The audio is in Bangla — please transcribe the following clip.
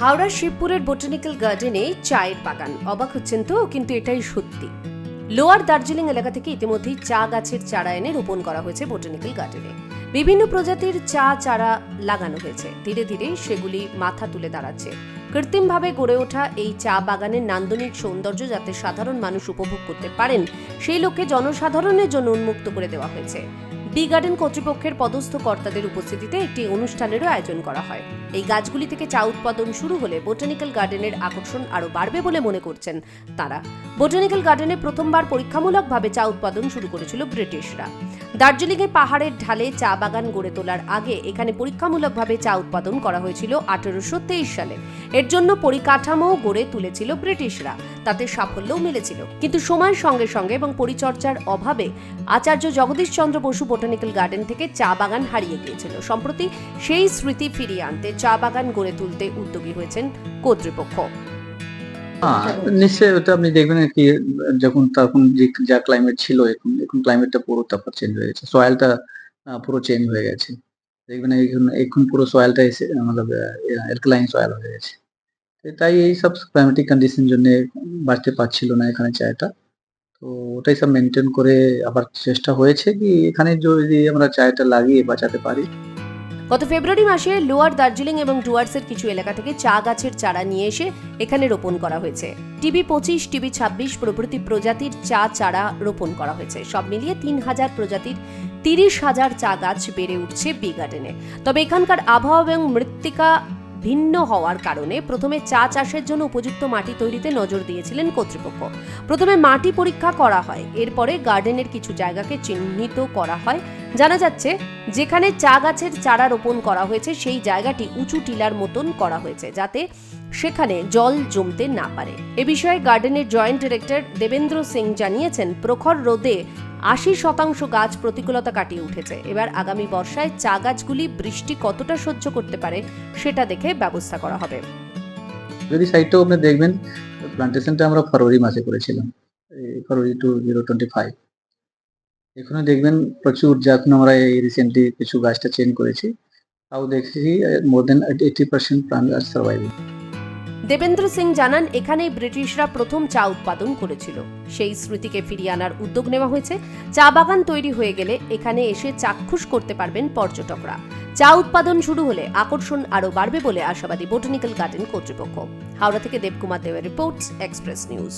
হাওড়ার শিবপুরের বোটানিক্যাল গার্ডেনে চায়ের বাগান। অবাক হচ্ছেন তো, কিন্তু এটাই সত্যি। লোয়ার দার্জিলিং এলাকা থেকে ইতিমধ্যেই চা গাছের চারা এনে রোপণ করা হয়েছে বোটানিক্যাল গার্ডেনে। বিভিন্ন প্রজাতির চা চারা লাগানো হয়েছে। ধীরে ধীরে সেগুলি মাথা তুলে দাঁড়াচ্ছে। কৃত্রিমভাবে গড়ে ওঠা এই চা বাগানের নান্দনিক সৌন্দর্য যাতে সাধারণ মানুষ উপভোগ করতে পারেন, সেই লক্ষ্যে জনসাধারণের জন্য উন্মুক্ত করে দেওয়া হয়েছে। বি গার্ডেন কর্তৃপক্ষের পদস্থ কর্তাদের উপস্থিতিতে একটি অনুষ্ঠানেরও আয়োজন করা হয়। এই গাছগুলি থেকে চা উৎপাদন শুরু হলে বোটানিক্যাল গার্ডেনের আকর্ষণ আরও বাড়বে বলে মনে করছেন তারা। বোটানিক্যাল গার্ডেনে প্রথমবার পরীক্ষামূলকভাবে চা উৎপাদন শুরু করেছিল ব্রিটিশরা। দার্জিলিংয়ে পাহাড়ের ঢালে চা বাগান গড়ে তোলার আগে এখানে পরীক্ষামূলকভাবে চা উৎপাদন করা হয়েছিল আঠেরোশো সালে। এর জন্য পরিকাঠামো গড়ে তুলেছিল ব্রিটিশরা। তাতে সাফল্যও মিলেছিল। কিন্তু সময়ের সঙ্গে সঙ্গে এবং পরিচর্যার অভাবে আচার্য জগদীশ চন্দ্র বসু বোটানিক্যাল গার্ডেন থেকে চা বাগান হারিয়ে গিয়েছিল। সম্প্রতি সেই স্মৃতি ফিরিয়ে আনতে চা বাগান গড়ে তুলতে উদ্যোগী হয়েছেন কর্তৃপক্ষ। নিশ্চয়ই ওটা আপনি দেখবেন কি, যখন তখন যে ক্লাইমেট ছিল এখন এখন ক্লাইমেটটা পুরো তারপর চেঞ্জ হয়ে গেছে। সয়েলটা পুরো চেঞ্জ হয়ে গেছে। দেখবেন এখন এখন পুরো সয়েলটা এসে মতলব অ্যালকালাইন সয়েল হয়ে গেছে। তাই এই সব ক্লাইমেটিক কন্ডিশন জন্য বাড়তে পারছিল না এখানে চায়টা তো ওটাই সব মেনটেন করে আবার চেষ্টা হয়েছে কি, এখানে যদি আমরা চায়টা লাগিয়ে বাঁচাতে পারি। গত ফেব্রুয়ারি মাসে লোয়ার দার্জিলিং এবং ডুয়ার্সের কিছু এলাকা থেকে চা গাছের চারা নিয়ে এসে এখানে রোপণ করা হয়েছে। টিবি পঁচিশ টিবি ছাব্বিশ প্রভৃতি প্রজাতির চা চারা রোপণ করা হয়েছে। সব মিলিয়ে তিন হাজার প্রজাতির তিরিশ হাজার চা গাছ বেড়ে উঠছে বি গার্ডেনে। তবে এখানকার আবহাওয়া এবং মৃত্তিকা ভিন্ন হওয়ার কারণে প্রথমে চা চাষের জন্য উপযুক্ত মাটি তৈরিতে নজর দিয়েছিলেন কর্তৃপক্ষ। প্রথমে মাটি পরীক্ষা করা হয়, এরপরে গার্ডেনের কিছু জায়গাকে চিহ্নিত করা হয়। জানা যাচ্ছে, যেখানে চা গাছের চারা রোপণ করা হয়েছে, সেই জায়গাটি উঁচু টিলার মতন করা হয়েছে, যাতে সেখানে জল জমতে না পারে। এ বিষয়ে গার্ডেনের জয়েন্ট ডিরেক্টর দেবেন্দ্র সিং জানিয়েছেন, প্রখর রোদে আশি শতাংশ গাছ প্রতিকূলতা কাটিয়ে উঠেছে। এবার আগামী বর্ষায় চা গাছগুলি বৃষ্টি কতটা সহ্য করতে পারে সেটা দেখে ব্যবস্থা করা হবে। যদি সাইটটাও আপনি দেখবেন প্লান্টেশনটা আমরা ফেব্রুয়ারি মাসে করেছিলাম February two zero twenty five এখানে দেখবেন প্রচুর যখন আমরা এই রিসেন্টলি কিছু গাছটা চেঞ্জ করেছি, তাও দেখছি more than eighty percent plant are surviving Devendra Singh জানান, এখানেই ব্রিটিশরা প্রথম চা উৎপাদন করেছিল। সেই স্মৃতিকে ফিরিয়ে আনার উদ্যোগ নেওয়া হয়েছে। চা বাগান তৈরি হয়ে গেলে এখানে এসে চাক্ষুষ করতে পারবেন পর্যটকরা। চা উৎপাদন শুরু হলে আকর্ষণ আরও বাড়বে বলে আশাবাদী বোটানিক্যাল গার্ডেন কর্তৃপক্ষ। হাওড়া থেকে দেবকুমার দেবের রিপোর্ট এক্সপ্রেস নিউজ।